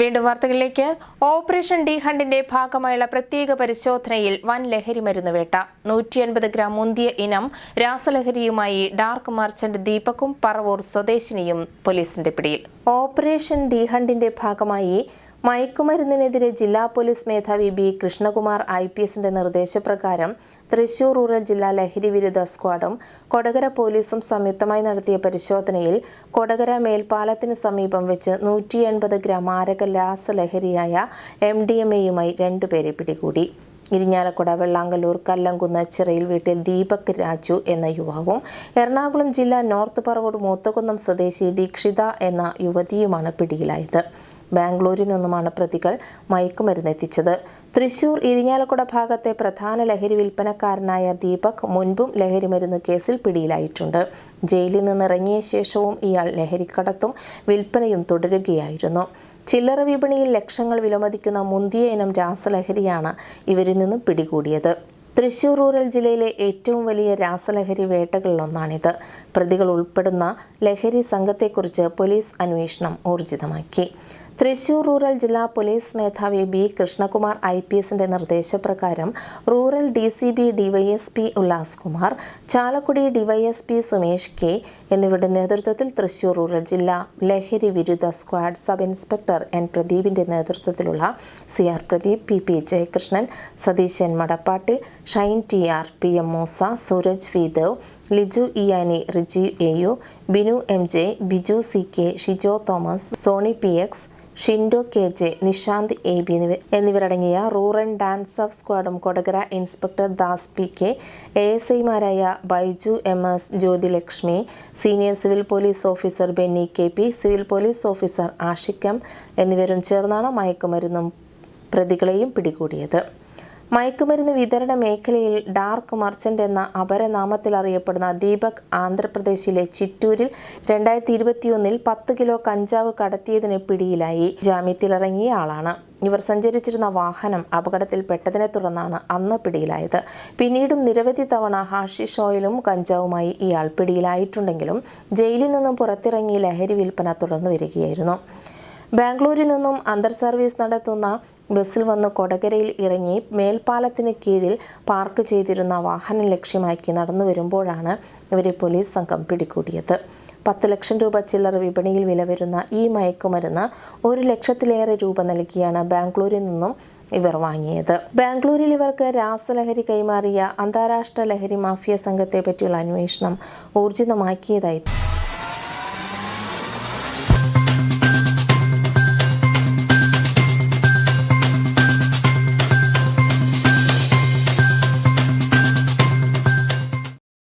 വീണ്ടും വാർത്തകളിലേക്ക്. Operation D ഹണ്ടിന്റെ ഭാഗമായുള്ള പ്രത്യേക പരിശോധനയിൽ വൻ ലഹരി മരുന്ന് വേട്ട. നൂറ്റി അൻപത് ഗ്രാം മുന്തിയ ഇനം രാസലഹരിയുമായി ഡാർക്ക് മർച്ചന്റ് ദീപക്കും പറവൂർ സ്വദേശിനിയും പോലീസിന്റെ പിടിയിൽ. ഓപ്പറേഷൻ ഡി ഹണ്ടിന്റെ ഭാഗമായി മയക്കുമരുന്നിനെതിരെ ജില്ലാ പോലീസ് മേധാവി ബി കൃഷ്ണകുമാർ ഐ പി എസിന്റെ നിർദ്ദേശപ്രകാരം തൃശൂർ റൂറൽ ജില്ലാ ലഹരി വിരുദ്ധ സ്ക്വാഡും കൊടകര പോലീസും സംയുക്തമായി നടത്തിയ പരിശോധനയിൽ കൊടകര മേൽപ്പാലത്തിന് സമീപം വെച്ച് നൂറ്റി എൺപത് ഗ്രാം മാരക രാസലഹരിയായ എം ഡി എം എയുമായി രണ്ടുപേരെ പിടികൂടി. ഇരിഞ്ഞാലക്കുട വെള്ളാങ്കല്ലൂർ കല്ലംകുന്ന് ചിറയിൽ വീട്ടിൽ ദീപക് രാജു എന്ന യുവാവും എറണാകുളം ജില്ലാ നോർത്ത് പറവൂർ മൂത്തകുന്നം സ്വദേശി ദീക്ഷിത എന്ന യുവതിയുമാണ് പിടിയിലായത്. ബാംഗ്ലൂരിൽ നിന്നുമാണ് പ്രതികൾ മയക്കുമരുന്ന് എത്തിച്ചത് തൃശൂർ ഇരിഞ്ഞാലക്കുട ഭാഗത്തെ പ്രധാന ലഹരി വിൽപ്പനക്കാരനായ ദീപക് മുൻപും ലഹരിമരുന്ന് കേസിൽ പിടിയിലായിട്ടുണ്ട്. ജയിലിൽ നിന്നിറങ്ങിയ ശേഷവും ഇയാൾ ലഹരിക്കടത്തും വിൽപ്പനയും തുടരുകയായിരുന്നു. ചില്ലറ വിപണിയിൽ ലക്ഷങ്ങൾ വിലമതിക്കുന്ന മുന്തിയ ഇനം രാസലഹരിയാണ് ഇവരിൽ നിന്നും പിടികൂടിയത്. തൃശൂർ റൂറൽ ജില്ലയിലെ ഏറ്റവും വലിയ രാസലഹരി വേട്ടകളിലൊന്നാണിത്. പ്രതികൾ ഉൾപ്പെടുന്ന ലഹരി സംഘത്തെക്കുറിച്ച് പോലീസ് അന്വേഷണം ഊർജിതമാക്കി. തൃശൂർ റൂറൽ ജില്ലാ പോലീസ് മേധാവി ബി കൃഷ്ണകുമാർ ഐ പി എസിന്റെ നിർദ്ദേശപ്രകാരം rural D C B DYSP Ullas Kumar Chalakudy DYSP Sumesh K എന്നിവരുടെ നേതൃത്വത്തിൽ തൃശൂർ റൂറൽ ജില്ലാ ലഹരി വിരുദ്ധ സ്ക്വാഡ് സബ് ഇൻസ്പെക്ടർ എൻ പ്രദീപിന്റെ നേതൃത്വത്തിലുള്ള C R Pradeep P P Jayakrishnan Satheesan Madappattil Shine T R P M Moosa Sooraj V Dev Liju Iyani Riji A U Binu M J Biju C K Shijo Thomas Soni P X Shindo K J Nishanth A B എന്നിവരടങ്ങിയ rural dance of സ്ക്വാഡും Kodakara inspector Das P K A S ഐമാരായ Baiju M S Jyothilakshmi senior civil police officer Benny K P civil police officer ആഷിക്കം എന്നിവരും ചേർന്നാണ് മയക്കുമരുന്നും പ്രതികളെയും പിടികൂടിയത്. മയക്കുമരുന്ന് വിതരണ മേഖലയിൽ ഡാർക്ക് മർച്ചന്റ് എന്ന അപരനാമത്തിൽ അറിയപ്പെടുന്ന ദീപക് ആന്ധ്രാപ്രദേശിലെ ചിറ്റൂരിൽ രണ്ടായിരത്തി ഇരുപത്തിയൊന്നിൽ പത്ത് കിലോ കഞ്ചാവ് കടത്തിയതിന് പിടിയിലായി. ജാമ്യത്തിലിറങ്ങിയ ആളാണ്. ഇവർ സഞ്ചരിച്ചിരുന്ന വാഹനം അപകടത്തിൽപ്പെട്ടതിനെ തുടർന്നാണ് അന്ന് പിടിയിലായത്. പിന്നീടും നിരവധി തവണ ഹാഷിഷ് ഓയിലും കഞ്ചാവുമായി ഇയാൾ പിടിയിലായിട്ടുണ്ടെങ്കിലും ജയിലിൽ നിന്നും പുറത്തിറങ്ങി ലഹരി വിൽപ്പന തുടർന്നു വരികയായിരുന്നു. ബാംഗ്ലൂരിൽ നിന്നും അന്തർ സർവീസ് നടത്തുന്ന ബസ്സിൽ വന്ന് കൊടകരയിൽ ഇറങ്ങി മേൽപ്പാലത്തിന് കീഴിൽ പാർക്ക് ചെയ്തിരുന്ന വാഹനം ലക്ഷ്യമാക്കി നടന്നു വരുമ്പോഴാണ് ഇവരെ പോലീസ് സംഘം പിടികൂടിയത്. പത്ത് ലക്ഷം രൂപ ചില്ലറ വിപണിയിൽ വില വരുന്ന ഈ മയക്കുമരുന്ന് ഒരു ലക്ഷത്തിലേറെ രൂപ നൽകിയാണ് ബാംഗ്ലൂരിൽ നിന്നും ഇവർ വാങ്ങിയത്. ബാംഗ്ലൂരിൽ ഇവർക്ക് രാസലഹരി കൈമാറിയ അന്താരാഷ്ട്ര ലഹരി മാഫിയ സംഘത്തെ പറ്റിയുള്ള അന്വേഷണം ഊർജിതമാക്കിയതായി